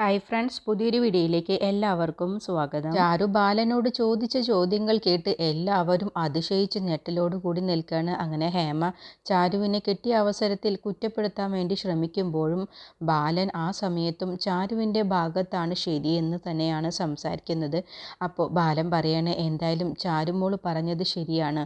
Hi friends പുതിയൊരു വീഡിയോയിലേക്ക് എല്ലാവർക്കും സ്വാഗതം. ചാരു ബാലനോട് ചോദിച്ച ചോദ്യങ്ങൾ കേട്ട് എല്ലാവരും അതിശയിച്ച് ഞെട്ടലോട് കൂടി നിൽക്കുകയാണ് അങ്ങനെ ഹേമ ചാരുവിനെ കിട്ടിയ അവസരത്തിൽ കുറ്റപ്പെടുത്താൻ വേണ്ടി ശ്രമിക്കുമ്പോഴും ബാലൻ ആ സമയത്തും ചാരുവിന്റെ ഭാഗത്താണ് ശരിയെന്ന് തന്നെയാണ് സംസാരിക്കുന്നത്. അപ്പോൾ ബാലൻ പറയണേ എന്തായാലും ചാരുമോൾ പറഞ്ഞത് ശരിയാണ്.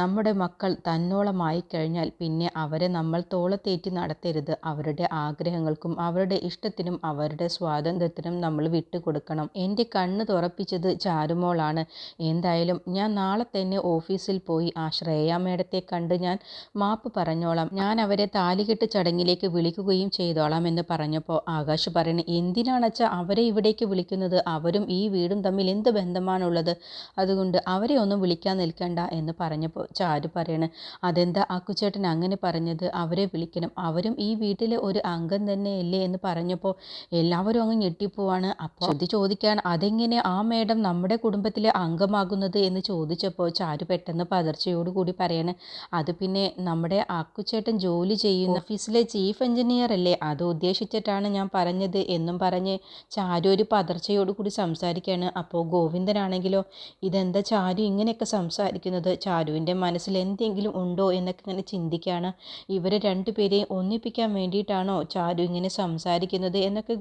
നമ്മുടെ മക്കൾ തന്നോളമായി കഴിഞ്ഞാൽ പിന്നെ അവരെ നമ്മൾ തോളത്തേറ്റി നടത്തരുത്. അവരുടെ ആഗ്രഹങ്ങൾക്കും അവരുടെ ഇഷ്ടത്തിനും അവരുടെ സ്വാതന്ത്ര്യത്തിനും നമ്മൾ വിട്ടുകൊടുക്കണം. എന്റെ കണ്ണ് തുറപ്പിച്ചത് ചാരുമോളാണ്. എന്തായാലും ഞാൻ നാളെ തന്നെ ഓഫീസിൽ പോയി ആ ശ്രേയ മേഡത്തെ കണ്ട് ഞാൻ മാപ്പ് പറഞ്ഞോളാം. ഞാൻ അവരെ താലികെട്ട് ചടങ്ങിലേക്ക് വിളിക്കുകയും ചെയ്തോളാം എന്ന് പറഞ്ഞപ്പോൾ ആകാശ് പറയണ എന്തിനാണച്ചാ അവരെ ഇവിടേക്ക് വിളിക്കുന്നത്? അവരും ഈ വീടും തമ്മിൽ എന്ത് ബന്ധമാണുള്ളത്? അതുകൊണ്ട് അവരെ ഒന്നും വിളിക്കാൻ നിൽക്കണ്ട എന്ന് പറഞ്ഞപ്പോൾ ചാരു പറയണ് അതെന്താ അക്കുച്ചേട്ടൻ അങ്ങനെ പറഞ്ഞത്? അവരെ വിളിക്കണം. അവരും ഈ വീട്ടിലെ ഒരു അംഗം തന്നെയല്ലേ? എന്ന് പറഞ്ഞപ്പോൾ എല്ലാവരും അങ്ങ് ഞെട്ടിപ്പോവാണ്. അപ്പോൾ ശ്രുതി ചോദിക്കാൻ അതെങ്ങനെ ആ മേഡം നമ്മുടെ കുടുംബത്തിലെ അംഗമാകുന്നത് എന്ന് ചോദിച്ചപ്പോൾ ചാരു പെട്ടെന്ന് പതർച്ചയോടുകൂടി പറയാണ് അത് പിന്നെ നമ്മുടെ അക്കുച്ചേട്ടൻ ജോലി ചെയ്യുന്ന ഓഫീസിലെ ചീഫ് എഞ്ചിനീയർ അല്ലേ? അത് ഉദ്ദേശിച്ചിട്ടാണ് ഞാൻ പറഞ്ഞത് എന്നും പറഞ്ഞ് ചാരു ഒരു പതർച്ചയോടുകൂടി സംസാരിക്കുകയാണ് അപ്പോൾ ഗോവിന്ദനാണെങ്കിലോ ഇതെന്താ ചാരു ഇങ്ങനെയൊക്കെ സംസാരിക്കുന്നത്? ചാരുവിന്റെ മനസ്സിൽ എന്തെങ്കിലും ഉണ്ടോ എന്നൊക്കെ ഇങ്ങനെ ചിന്തിക്കുകയാണ് ഇവരെ രണ്ടുപേരെയും ഒന്നിപ്പിക്കാൻ വേണ്ടിയിട്ടാണോ ചാരു ഇങ്ങനെ സംസാരിക്കുന്നത്? എന്നൊക്കെ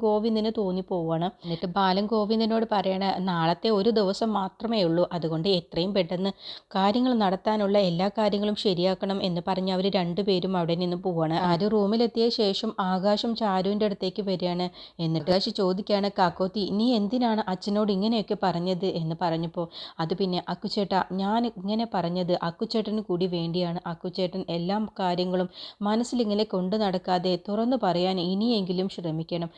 ഗോവിന്ദന് തോന്നിപ്പോവാണ് എന്നിട്ട് ബാലൻ ഗോവിന്ദനോട് പറയണ നാളത്തെ ഒരു ദിവസം മാത്രമേ ഉള്ളൂ. അതുകൊണ്ട് എത്രയും പെട്ടെന്ന് കാര്യങ്ങൾ നടത്താനുള്ള എല്ലാ കാര്യങ്ങളും ശരിയാക്കണം എന്ന് പറഞ്ഞ് അവർ രണ്ടുപേരും അവിടെ നിന്ന് പോവാണ്. ആര് റൂമിലെത്തിയ ശേഷം ആകാശം ചാരുവിന്റെ അടുത്തേക്ക് വരികയാണ്. എന്നിട്ട് ആകാശ് ചോദിക്കുകയാണ് കാക്കോത്തി നീ എന്തിനാണ് അച്ഛനോട് ഇങ്ങനെയൊക്കെ പറഞ്ഞത്? എന്ന് പറഞ്ഞപ്പോൾ അത് പിന്നെ അക്കുച്ചേട്ട ഞാൻ ഇങ്ങനെ പറഞ്ഞത് അക്കുച്ചേട്ടന് കൂടി വേണ്ടിയാണ്. അക്കുച്ചേട്ടൻ എല്ലാ കാര്യങ്ങളും മനസ്സിലിങ്ങനെ കൊണ്ടു നടക്കാതെ തുറന്നു പറയാൻ ഇനിയെങ്കിലും ശ്രമിക്കണം.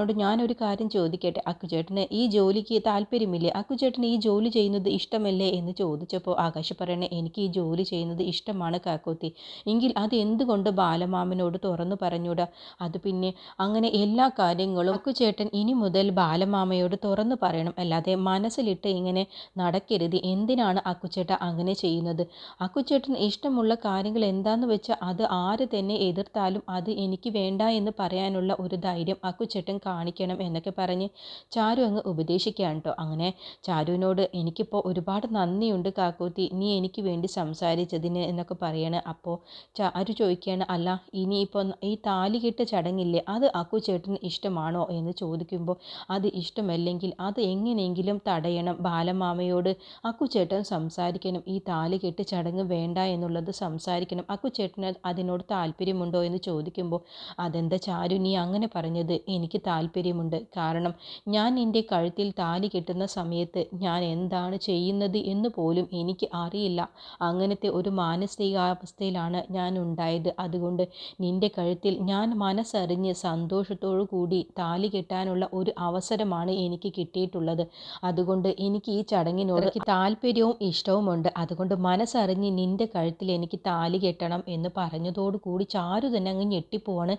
അക്കുച്ചേട്ടനോട് ഞാനൊരു കാര്യം ചോദിക്കട്ടെ? അക്കുചേട്ടന് ഈ ജോലിക്ക് താല്പര്യമില്ലേ? അക്കുചേട്ടന് ഈ ജോലി ചെയ്യുന്നത് ഇഷ്ടമല്ലേ എന്ന് ചോദിച്ചപ്പോൾ ആകാശ് പറയണേ എനിക്ക് ഈ ജോലി ചെയ്യുന്നത് ഇഷ്ടമാണ് കാക്കോത്തി. എങ്കിൽ അത് എന്തുകൊണ്ട് ബാലമാമനോട് തുറന്നു പറഞ്ഞൂടാ? അത് പിന്നെ അങ്ങനെ എല്ലാ കാര്യങ്ങളും അക്കുചേട്ടൻ ഇനി മുതൽ ബാലമാമയോട് തുറന്നു പറയണം. അല്ലാതെ മനസ്സിലിട്ട് ഇങ്ങനെ നടക്കരുത്. എന്തിനാണ് അക്കുചേട്ടൻ അങ്ങനെ ചെയ്യുന്നത്? അക്കുചേട്ടൻ ഇഷ്ടമുള്ള കാര്യങ്ങൾ എന്താന്ന് വെച്ചാൽ അത് ആര് തന്നെ എതിർത്താലും അത് എനിക്ക് വേണ്ട എന്ന് പറയാനുള്ള ഒരു ധൈര്യം അക്കുച്ചേട്ടൻ കാണിക്കണം എന്നൊക്കെ പറഞ്ഞ് ചാരു അങ്ങ് ഉപദേശിക്കുകയാണ് കേട്ടോ. അങ്ങനെ ചാരുവിനോട് എനിക്കിപ്പോൾ ഒരുപാട് നന്ദിയുണ്ട് കാക്കൂത്തി. നീ എനിക്ക് വേണ്ടി സംസാരിച്ചതിന് എന്നൊക്കെ പറയണ. അപ്പോൾ ചാരു ചോദിക്കുകയാണ് അല്ല ഇനിയിപ്പോൾ ഈ താലി കെട്ട് ചടങ്ങില്ലേ? അത് അക്കുച്ചേട്ടന് ഇഷ്ടമാണോ? എന്ന് ചോദിക്കുമ്പോൾ അത് ഇഷ്ടമല്ലെങ്കിൽ അത് എങ്ങനെയെങ്കിലും തടയണം. ബാലമാമയോട് അക്കുച്ചേട്ടൻ സംസാരിക്കണം. ഈ താലി കെട്ട് ചടങ്ങ് വേണ്ട എന്നുള്ളത് സംസാരിക്കണം. അക്കുച്ചേട്ടന് അതിനോട് താല്പര്യമുണ്ടോ? എന്ന് ചോദിക്കുമ്പോൾ അതെന്താ ചാരു നീ അങ്ങനെ പറഞ്ഞത്? എനിക്ക് താല്പര്യമുണ്ട്. കാരണം ഞാൻ എന്റെ കഴുത്തിൽ താലി കെട്ടുന്ന സമയത്ത് ഞാൻ എന്താണ് ചെയ്യുന്നത് എന്ന് പോലും എനിക്ക് അറിയില്ല. അങ്ങനത്തെ ഒരു മാനസികാവസ്ഥയിലാണ് ഞാൻ ഉണ്ടായത്. അതുകൊണ്ട് നിന്റെ കഴുത്തിൽ ഞാൻ മനസ്സറിഞ്ഞ് സന്തോഷത്തോടു കൂടി താലി കെട്ടാനുള്ള ഒരു അവസരമാണ് എനിക്ക് കിട്ടിയിട്ടുള്ളത്. അതുകൊണ്ട് എനിക്ക് ഈ ചടങ്ങിനോട് താല്പര്യവും ഇഷ്ടവുമുണ്ട്. അതുകൊണ്ട് മനസ്സറിഞ്ഞ് നിന്റെ കഴുത്തിൽ എനിക്ക് താലി കെട്ടണം എന്ന് പറഞ്ഞതോടു കൂടി ചാരു തന്നെ അങ്ങ് ഞെട്ടിപ്പോവാണ്.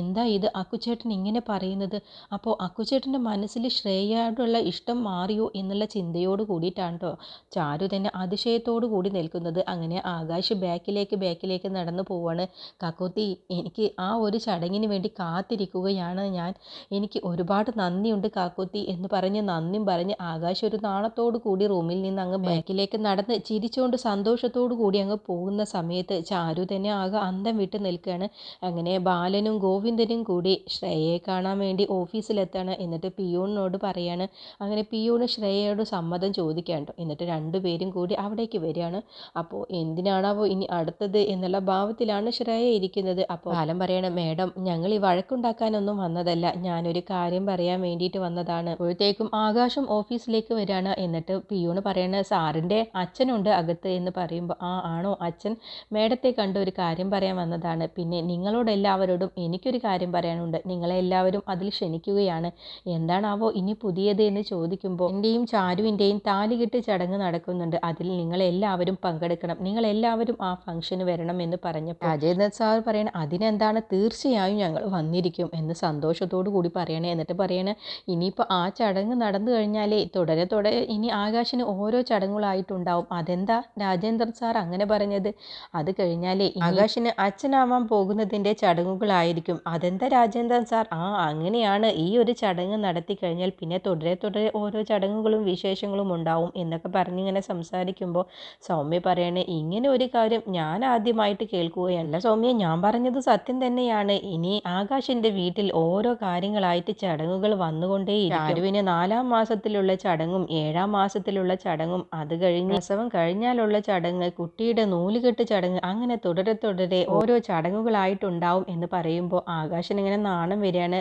എന്താ ഇത്? അക്കുച്ചേട്ടൻ ഇങ്ങനെ പറയുന്നത്? അപ്പോൾ അക്കുചേട്ടന്റെ മനസ്സിൽ ശ്രേയയോടുള്ള ഇഷ്ടം മാറിയോ എന്നുള്ള ചിന്തയോട് കൂടിയിട്ടാണ് കേട്ടോ ചാരു തന്നെ അതിശയത്തോടു കൂടി നിൽക്കുന്നത്. അങ്ങനെ ആകാശ് ബാക്കിലേക്ക് ബാക്കിലേക്ക് നടന്നു പോവാണ്. കാക്കോത്തി എനിക്ക് ആ ഒരു ചടങ്ങിന് വേണ്ടി കാത്തിരിക്കുകയാണ് ഞാൻ. എനിക്ക് ഒരുപാട് നന്ദിയുണ്ട് കാക്കോത്തി എന്ന് പറഞ്ഞ് നന്ദിയും പറഞ്ഞ് ആകാശ് ഒരു നാണത്തോടു കൂടി റൂമിൽ നിന്ന് അങ്ങ് ബാക്കിലേക്ക് നടന്ന് ചിരിച്ചുകൊണ്ട് സന്തോഷത്തോടു കൂടി അങ്ങ് പോകുന്ന സമയത്ത് ചാരു തന്നെ ആകെ അന്തം വിട്ട് നിൽക്കുകയാണ്. അങ്ങനെ ബാലനും ഗോവിന്ദനും കൂടി ശ്രേയയെ കാണാൻ വേണ്ടി ഓഫീസിലെത്താണ്. എന്നിട്ട് പിയൂണിനോട് പറയാണ് അങ്ങനെ പിയൂണ് ശ്രേയയോട് സമ്മതം ചോദിക്കാൻ കേട്ടോ എന്നിട്ട് രണ്ടുപേരും കൂടി അവിടേക്ക് വരികയാണ്. അപ്പോൾ എന്തിനാണാവോ ഇനി അടുത്തത് എന്നുള്ള ഭാവത്തിലാണ് ശ്രേയ ഇരിക്കുന്നത്. അപ്പോൾ കാലം പറയണം മേഡം ഞങ്ങൾ ഈ വഴക്കുണ്ടാക്കാനൊന്നും വന്നതല്ല. ഞാനൊരു കാര്യം പറയാൻ വേണ്ടിയിട്ട് വന്നതാണ്. അപ്പോഴത്തേക്കും ആകാശം ഓഫീസിലേക്ക് വരികയാണ്. എന്നിട്ട് പിയൂണ് പറയണ സാറിന്റെ അച്ഛനുണ്ട് അകത്ത് എന്ന് പറയുമ്പോൾ ആ ആണോ അച്ഛൻ? മേഡത്തെ കണ്ട് ഒരു കാര്യം പറയാൻ വന്നതാണ്. പിന്നെ നിങ്ങളോടെല്ലാവരോടും എനിക്കൊരു കാര്യം പറയാനുണ്ട്. നിങ്ങളെല്ലാവരും അതിൽ ക്ഷണിക്കുകയാണ്. എന്താണാവോ ഇനി പുതിയത് എന്ന് ചോദിക്കുമ്പോൾ എന്റെയും ചാരുവിന്റെയും താലികെട്ട് ചടങ്ങ് നടക്കുന്നുണ്ട്. അതിൽ നിങ്ങൾ എല്ലാവരും പങ്കെടുക്കണം. നിങ്ങൾ എല്ലാവരും ആ ഫംഗ്ഷന് വരണം എന്ന് പറഞ്ഞപ്പോൾ രാജേന്ദ്രൻ സാർ പറയണ അതിനെന്താണ്? തീർച്ചയായും ഞങ്ങൾ വന്നിരിക്കും എന്ന് സന്തോഷത്തോടു കൂടി പറയണേ. എന്നിട്ട് പറയണേ ഇനിയിപ്പോൾ ആ ചടങ്ങ് നടന്നു കഴിഞ്ഞാലേ തുടരെ തുടരെ ഇനി ആകാശിന് ഓരോ ചടങ്ങുകളായിട്ടുണ്ടാവും. അതെന്താ രാജേന്ദ്രൻ സാർ അങ്ങനെ പറഞ്ഞത്? അത് കഴിഞ്ഞാലേ ആകാശിന് അച്ഛനാവാൻ പോകുന്നതിന്റെ ചടങ്ങുകളായിരിക്കും. അതെന്താ രാജേന്ദ്രൻ സാർ? ആ അങ്ങനെയാണ് തന്നെയാണ് ഈ ഒരു ചടങ്ങ് നടത്തി കഴിഞ്ഞാൽ പിന്നെ തുടരെ തുടരെ ഓരോ ചടങ്ങുകളും വിശേഷങ്ങളും ഉണ്ടാവും എന്നൊക്കെ പറഞ്ഞിങ്ങനെ സംസാരിക്കുമ്പോൾ സൗമ്യ പറയണേ ഇങ്ങനെ ഒരു കാര്യം ഞാൻ ആദ്യമായിട്ട് കേൾക്കുകയല്ല സൗമ്യ ഞാൻ പറഞ്ഞത് സത്യം തന്നെയാണ്. ഇനി ആകാശിന്റെ വീട്ടിൽ ഓരോ കാര്യങ്ങളായിട്ട് ചടങ്ങുകൾ വന്നുകൊണ്ടേ ചാരുവിന് നാലാം മാസത്തിലുള്ള ചടങ്ങും ഏഴാം മാസത്തിലുള്ള ചടങ്ങും അത് കഴിഞ്ഞ് പ്രസവം കഴിഞ്ഞാലുള്ള ചടങ്ങ് കുട്ടിയുടെ നൂലുകെട്ട് ചടങ്ങ് അങ്ങനെ തുടരെ തുടരെ ഓരോ ചടങ്ങുകളായിട്ടുണ്ടാവും എന്ന് പറയുമ്പോൾ ആകാശൻ ഇങ്ങനെ നാണം വരികയാണ്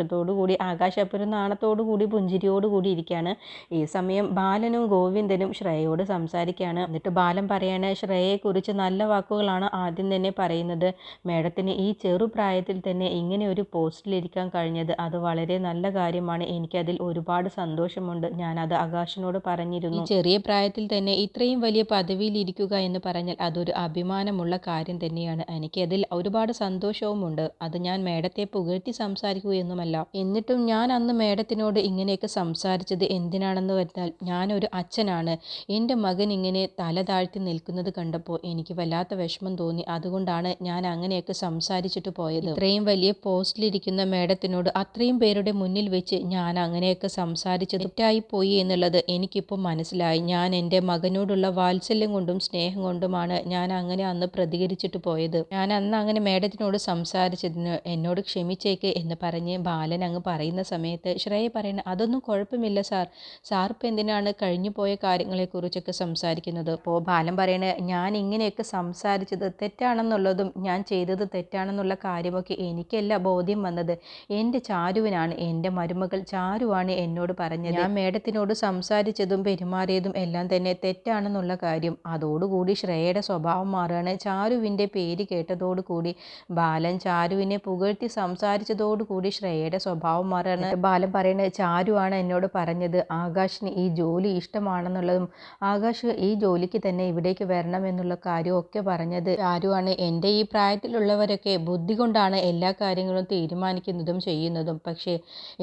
സന്തോഷത്തോടു കൂടി ആകാശ് അപ്പോൾ നാണത്തോടു കൂടി പുഞ്ചിരിയോട് കൂടി ഇരിക്കുകയാണ് ഈ സമയം ബാലനും ഗോവിന്ദനും ശ്രേയയോട് സംസാരിക്കുകയാണ് എന്നിട്ട് ബാലൻ പറയാണ് ശ്രേയയെക്കുറിച്ച് നല്ല വാക്കുകളാണ് ആദ്യം തന്നെ പറയുന്നത്. മേഡത്തിന് ഈ ചെറുപ്രായത്തിൽ തന്നെ ഇങ്ങനെ ഒരു പോസ്റ്റിലിരിക്കാൻ കഴിഞ്ഞത് അത് വളരെ നല്ല കാര്യമാണ്. എനിക്കതിൽ ഒരുപാട് സന്തോഷമുണ്ട്. ഞാനത് ആകാശിനോട് പറഞ്ഞിരുന്നു. ചെറിയ പ്രായത്തിൽ തന്നെ ഇത്രയും വലിയ പദവിയിലിരിക്കുക എന്ന് പറഞ്ഞാൽ അതൊരു അഭിമാനമുള്ള കാര്യം തന്നെയാണ്. എനിക്കതിൽ ഒരുപാട് സന്തോഷവുമുണ്ട്. അത് ഞാൻ മേഡത്തെ പുകഴ്ത്തി സംസാരിക്കുകയൊന്നുമല്ല എന്നിട്ടും ഞാൻ അന്ന് മേഡത്തിനോട് ഇങ്ങനെയൊക്കെ സംസാരിച്ചത് എന്തിനാണെന്ന് പറഞ്ഞാൽ ഞാനൊരു അച്ഛനാണ്. എന്റെ മകൻ ഇങ്ങനെ തല താഴ്ത്തി നിൽക്കുന്നത് കണ്ടപ്പോൾ എനിക്ക് വല്ലാത്ത വിഷമം തോന്നി. അതുകൊണ്ടാണ് ഞാൻ അങ്ങനെയൊക്കെ സംസാരിച്ചിട്ട് പോയത്. ഇത്രയും വലിയ പോസ്റ്റിലിരിക്കുന്ന മേഡത്തിനോട് അത്രയും പേരുടെ മുന്നിൽ വെച്ച് ഞാൻ അങ്ങനെയൊക്കെ സംസാരിച്ചത് തെറ്റായി പോയി എന്നുള്ളത് എനിക്കിപ്പോൾ മനസ്സിലായി. ഞാൻ എന്റെ മകനോടുള്ള വാത്സല്യം കൊണ്ടും സ്നേഹം കൊണ്ടുമാണ് ഞാൻ അങ്ങനെ അന്ന് പ്രതികരിച്ചിട്ട് പോയത്. ഞാൻ അന്ന് അങ്ങനെ മേഡത്തിനോട് സംസാരിച്ചതിന് എന്നോട് ക്ഷമിച്ചേക്ക് എന്ന് പറഞ്ഞ് ബാലൻ അങ്ങ് പറയുന്ന സമയത്ത് ശ്രേയ പറയുന്ന അതൊന്നും കുഴപ്പമില്ല സാർ. സാർ ഇപ്പം എന്തിനാണ് കഴിഞ്ഞു പോയ കാര്യങ്ങളെക്കുറിച്ചൊക്കെ സംസാരിക്കുന്നത്? അപ്പോൾ ബാലൻ പറയണ ഞാൻ ഇങ്ങനെയൊക്കെ സംസാരിച്ചത് തെറ്റാണെന്നുള്ളതും ഞാൻ ചെയ്തത് തെറ്റാണെന്നുള്ള കാര്യമൊക്കെ എനിക്കല്ല ബോധ്യം വന്നത്. എന്റെ ചാരുവിനാണ് എന്റെ മരുമകൾ ചാരുവാണ് എന്നോട് പറഞ്ഞത്. ഞാൻ മേഡത്തിനോട് സംസാരിച്ചതും പെരുമാറിയതും എല്ലാം തന്നെ തെറ്റാണെന്നുള്ള കാര്യം. അതോടുകൂടി ശ്രേയയുടെ സ്വഭാവം മാറുകയാണ്. ചാരുവിന്റെ പേര് കേട്ടതോടുകൂടി ബാലൻ ചാരുവിനെ പുകഴ്ത്തി സംസാരിച്ചതോടുകൂടി ശ്രേയയുടെ സ്വഭാവം മാറുകയാണ് ബാലൻ പറയുന്നത് ചാരുവാണ് എന്നോട് പറഞ്ഞത്? ആകാശിന് ഈ ജോലി ഇഷ്ടമാണെന്നുള്ളതും ആകാശ് ഈ ജോലിക്ക് തന്നെ ഇവിടേക്ക് വരണം എന്നുള്ള കാര്യമൊക്കെ പറഞ്ഞത്. ചാരുവാണ് എന്റെ ഈ പ്രായത്തിലുള്ളവരൊക്കെ ബുദ്ധി കൊണ്ടാണ് എല്ലാ കാര്യങ്ങളും തീരുമാനിക്കുന്നതും ചെയ്യുന്നതും. പക്ഷേ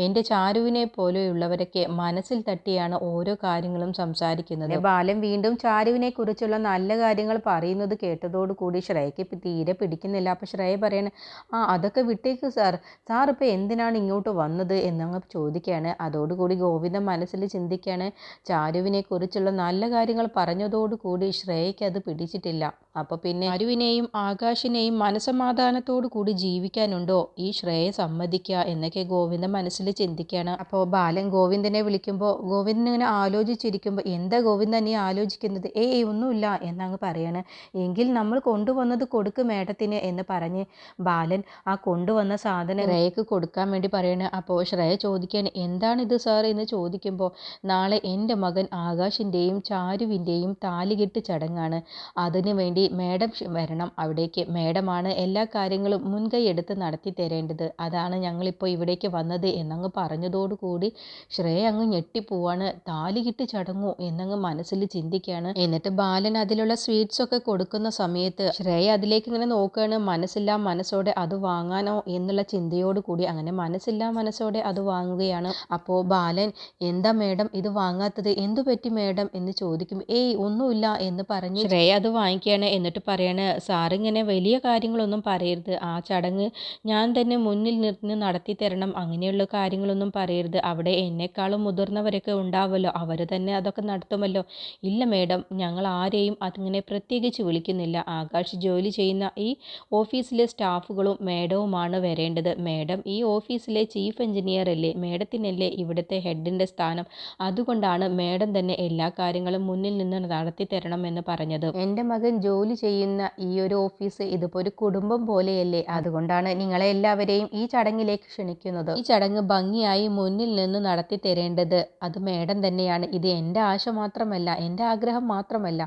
എന്റെ ചാരുവിനെ പോലെയുള്ളവരൊക്കെ മനസ്സിൽ തട്ടിയാണ് ഓരോ കാര്യങ്ങളും സംസാരിക്കുന്നത്. ബാലൻ വീണ്ടും ചാരുവിനെ കുറിച്ചുള്ള നല്ല കാര്യങ്ങൾ പറയുന്നത് കേട്ടതോടുകൂടി ശ്രേയയ്ക്ക് ഇപ്പം തീരെ പിടിക്കുന്നില്ല. അപ്പം ശ്രേയ പറയണ ആ അതൊക്കെ വിട്ടേക്ക് സാർ. സാർ ഇപ്പോൾ എന്തിനാണ് ഇങ്ങോട്ട് വന്നത് എന്നങ്ങ് ചോദിക്കുകയാണ്. അതോടുകൂടി ഗോവിന്ദൻ മനസ്സിൽ ചിന്തിക്കുകയാണ് ചാരുവിനെ കുറിച്ചുള്ള നല്ല കാര്യങ്ങൾ പറഞ്ഞതോടുകൂടി ശ്രേയയ്ക്ക് അത് പിടിച്ചിട്ടില്ല. അപ്പോൾ പിന്നെ ചാരുവിനെയും ആകാശിനെയും മനസമാധാനത്തോടു കൂടി ജീവിക്കാനുണ്ടോ? ഈ ശ്രേയ സമ്മതിക്കുക എന്നൊക്കെ ഗോവിന്ദൻ മനസ്സിൽ ചിന്തിക്കുകയാണ്. അപ്പോൾ ബാലൻ ഗോവിന്ദനെ വിളിക്കുമ്പോൾ ഗോവിന്ദൻ ഇങ്ങനെ ആലോചിച്ചിരിക്കുമ്പോൾ എന്താ ഗോവിന്ദൻ നീ ആലോചിക്കുന്നത്? ഏയ് ഒന്നുമില്ല എന്നങ്ങ് പറയാണ്. എങ്കിൽ നമ്മൾ കൊണ്ടുവന്നത് കൊടുക്ക് മേഡത്തിന് എന്ന് പറഞ്ഞ് ബാലൻ ആ കൊണ്ടുവന്ന സാധനം ശ്രേയക്ക് കൊടുക്കാൻ വേണ്ടി പറയണ. അപ്പോൾ ശ്രേയ ചോദിക്കാൻ എന്താണിത് സാർ എന്ന് ചോദിക്കുമ്പോൾ നാളെ എന്റെ മകൻ ആകാശിന്റെയും ചാരുവിന്റെയും താലികെട്ട് ചടങ്ങാണ്. അതിനു വേണ്ടി മേഡം വരണം അവിടേക്ക്. മേഡമാണ് എല്ലാ കാര്യങ്ങളും മുൻകൈ എടുത്ത് നടത്തി തരേണ്ടത്. അതാണ് ഞങ്ങളിപ്പോൾ ഇവിടേക്ക് വന്നത് എന്നങ്ങ് പറഞ്ഞതോടുകൂടി ശ്രേയ അങ്ങ് ഞെട്ടിപ്പോവാണ്. താലികെട്ട് ചടങ്ങു? എന്നങ്ങ് മനസ്സിൽ ചിന്തിക്കുകയാണ്. എന്നിട്ട് ബാലൻ അതിലുള്ള സ്വീറ്റ്സ് ഒക്കെ കൊടുക്കുന്ന സമയത്ത് ശ്രേയ അതിലേക്ക് ഇങ്ങനെ നോക്കുകയാണ്. മനസ്സില്ലാ മനസ്സോടെ അത് വാങ്ങാനോ എന്നുള്ള ചിന്തയോടുകൂടി അങ്ങനെ അങ്ങനെ മനസ്സില്ലാ മനസ്സോടെ അത് വാങ്ങുകയാണ്. അപ്പോൾ ബാലൻ എന്താ മേഡം ഇത് വാങ്ങാത്തത്? എന്തു പറ്റി മേഡം? എന്ന് ചോദിക്കും. ഏയ് ഒന്നുമില്ല എന്ന് പറഞ്ഞ് ശ്രേയ അത് വാങ്ങിക്കുകയാണ്. എന്നിട്ട് പറയാണ് സാറിങ്ങനെ വലിയ കാര്യങ്ങളൊന്നും പറയരുത്. ആ ചടങ്ങ് ഞാൻ തന്നെ മുന്നിൽ നിർത്തി നടത്തി തരണം. അങ്ങനെയുള്ള കാര്യങ്ങളൊന്നും പറയരുത്. അവിടെ എന്നെക്കാളും മുതിർന്നവരൊക്കെ ഉണ്ടാവുമല്ലോ. അവർ തന്നെ അതൊക്കെ നടത്തുമല്ലോ. ഇല്ല മേഡം ഞങ്ങൾ ആരെയും അതിങ്ങനെ പ്രത്യേകിച്ച് വിളിക്കുന്നില്ല. ആകാശ് ജോലി ചെയ്യുന്ന ഈ ഓഫീസിലെ സ്റ്റാഫുകളും മേഡവുമാണ് വരേണ്ടത്. മേഡം ഈ ഓഫീസിലെ ചീഫ് എഞ്ചിനീയർ അല്ലേ? മേഡത്തിനല്ലേ ഇവിടുത്തെ ഹെഡിന്റെ സ്ഥാനം? അതുകൊണ്ടാണ് മേഡം തന്നെ എല്ലാ കാര്യങ്ങളും മുന്നിൽ നിന്ന് നടത്തി തരണമെന്ന് പറഞ്ഞത്. എന്റെ മകൻ ജോലി ചെയ്യുന്ന ഈ ഒരു ഓഫീസ് ഇതിപ്പോൾ ഒരു കുടുംബം പോലെയല്ലേ? അതുകൊണ്ടാണ് നിങ്ങളെ എല്ലാവരെയും ഈ ചടങ്ങിലേക്ക് ക്ഷണിക്കുന്നത്. ഈ ചടങ്ങ് ഭംഗിയായി മുന്നിൽ നിന്ന് നടത്തി തരേണ്ടത് അത് മേഡം തന്നെയാണ്. ഇത് എന്റെ ആശ മാത്രമല്ല എന്റെ ആഗ്രഹം മാത്രമല്ല.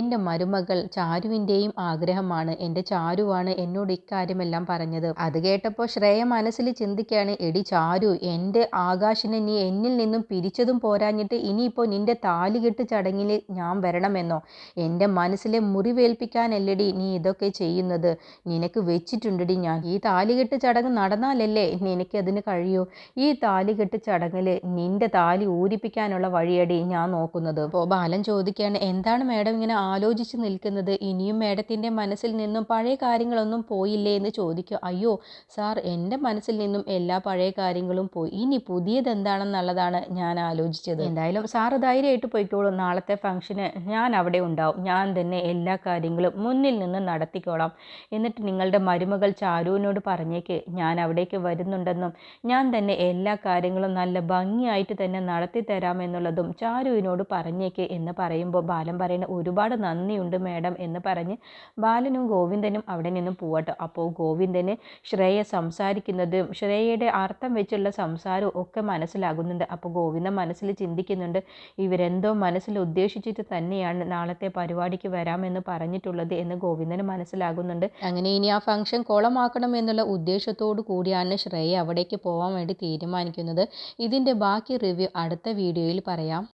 എന്റെ മരുമകൾ ചാരുവിന്റെയും ആഗ്രഹമാണ്. എന്റെ ചാരുവാണ് എന്നോട് ഇക്കാര്യമെല്ലാം പറഞ്ഞത്. അത് കേട്ടപ്പോൾ ശ്രേയ മനസ്സിൽ ചിന്തിക്കുകയാണ് എടി ചാരു എന്റെ ആകാശിനെ നീ എന്നിൽ നിന്നും പിരിച്ചതും പോരാഞ്ഞിട്ട് ഇനിയിപ്പോൾ നിന്റെ താലികെട്ട് ചടങ്ങിൽ ഞാൻ വരണമെന്നോ? എന്റെ മനസ്സിലെ മുറിവേൽപ്പിക്കാനല്ലടി നീ ഇതൊക്കെ ചെയ്യുന്നത്. നിനക്ക് വെച്ചിട്ടുണ്ടടി ഞാൻ. ഈ താലികെട്ട് ചടങ്ങ് നടന്നാലല്ലേ നിനക്ക് അതിന് കഴിയൂ? ഈ താലികെട്ട് ചടങ്ങിൽ നിന്റെ താലി ഊരിപ്പിക്കാനുള്ള വഴിയടി ഞാൻ നോക്കുന്നത്. അപ്പോൾ ബാലൻ ചോദിക്കുകയാണ് എന്താണ് മാഡം ഇങ്ങനെ ആലോചിച്ച് നിൽക്കുന്നത്? ഇനിയും മാഡത്തിന്റെ മനസ്സിൽ നിന്നും പഴയ കാര്യങ്ങളൊന്നും പോയില്ലേ? എന്ന് ചോദിക്കുക. അയ്യോ സാർ എന്റെ മനസ്സിൽ നിന്നും എല്ലാ പഴയ കാര്യങ്ങളും പോയി. ഇനി പുതിയത് എന്താണെന്നുള്ളതാണ് ഞാൻ ആലോചിച്ചത്. എന്തായാലും സാറ് ധൈര്യമായിട്ട് പോയിക്കോളൂ. നാളത്തെ ഫംഗ്ഷന് ഞാൻ അവിടെ ഉണ്ടാവും. ഞാൻ തന്നെ എല്ലാ കാര്യങ്ങളും മുന്നിൽ നിന്ന് നടത്തിക്കോളാം. എന്നിട്ട് നിങ്ങളുടെ മരുമകൾ ചാരുവിനോട് പറഞ്ഞേക്ക്. ഞാൻ അവിടേക്ക് വരുന്നുണ്ടെന്നും ഞാൻ തന്നെ എല്ലാ കാര്യങ്ങളും നല്ല ഭംഗിയായിട്ട് തന്നെ നടത്തി തരാമെന്നുള്ളതും ചാരുവിനോട് പറഞ്ഞേക്ക് എന്ന് പറയുമ്പോൾ ബാലൻ പറയുന്ന ഒരുപാട് നന്ദിയുണ്ട് മേഡം എന്ന് പറഞ്ഞ് ബാലനും ഗോവിന്ദനും അവിടെ നിന്നും പോവട്ടോ. അപ്പോൾ ഗോവിന്ദന് ശ്രേയ സംസാരിക്കുന്നതും ശ്രേയയുടെ അർത്ഥം വെച്ചുള്ള സംസാരവും ഒക്കെ മനസ്സിലാകുന്നുണ്ട്. അപ്പോൾ ഗോവിന്ദൻ മനസ്സിൽ ചിന്തിക്കുന്നുണ്ട് ഇവരെന്തോ മനസ്സിൽ ഉദ്ദേശിച്ചിട്ട് തന്നെയാണ് നാളത്തെ പരിപാടിക്ക് വരാമെന്ന് പറഞ്ഞിട്ടുള്ളത് എന്ന് ഗോവിന്ദന് മനസ്സിലാകുന്നുണ്ട്. അങ്ങനെ ഇനി ആ ഫംഗ്ഷൻ കുളമാക്കണം എന്നുള്ള ഉദ്ദേശത്തോടു കൂടിയാണ് ശ്രേയ അവിടേക്ക് പോകാൻ വേണ്ടി തീരുമാനിക്കുന്നത്. ഇതിന്റെ ബാക്കി റിവ്യൂ അടുത്ത വീഡിയോയിൽ പറയാം.